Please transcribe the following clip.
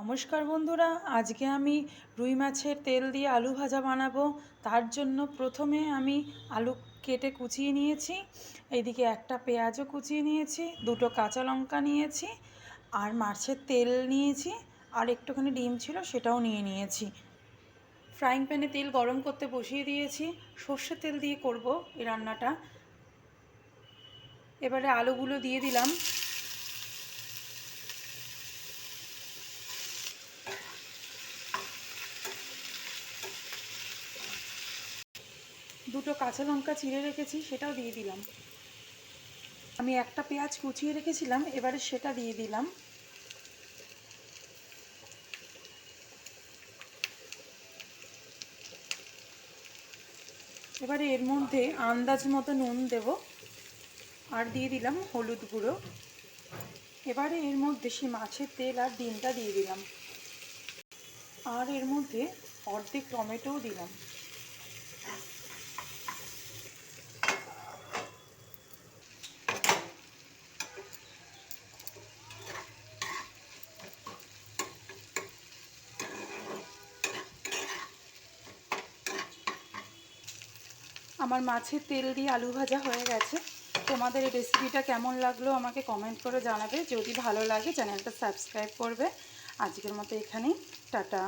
নমস্কার বন্ধুরা, আজকে আমি রুই মাছের তেল দিয়ে আলু ভাজা বানাবো। তার জন্য প্রথমে আমি আলু কেটে কুচিয়ে নিয়েছি, এইদিকে একটা পেঁয়াজও কুচিয়ে নিয়েছি, দুটো কাঁচা লঙ্কা নিয়েছি, আর মাছের তেল নিয়েছি, আর একটুখানি ডিম ছিল সেটাও নিয়ে নিয়েছি। ফ্রাইং প্যানে তেল গরম করতে বসিয়ে দিয়েছি, সর্ষের তেল দিয়ে করব এই রান্নাটা। এবারে আলুগুলো দিয়ে দিলাম। দুটো কাঁচা লঙ্কা চিড়ে রেখেছি, সেটাও দিয়ে দিলাম। আমি একটা পেঁয়াজ কুচিয়ে রেখেছিলাম, এবারে সেটা দিয়ে দিলাম। এবারে এর মধ্যে আন্দাজ মতো নুন দেব, আর দিয়ে দিলাম হলুদ গুঁড়ো। এবারে এর মধ্যে সে মাছের তেল আর ডিমটা দিয়ে দিলাম। আর এর মধ্যে অর্ধেক টমেটোও দিলাম। আমার মাছের তেল দিয়ে আলু ভাজা হয়ে গেছে। তোমাদের এই রেসিপিটা কেমন লাগল আমাকে কমেন্ট করে জানাবে। যদি ভালো লাগে চ্যানেলটা সাবস্ক্রাইব করবে। আজকের মতো এখানেই। টাটা।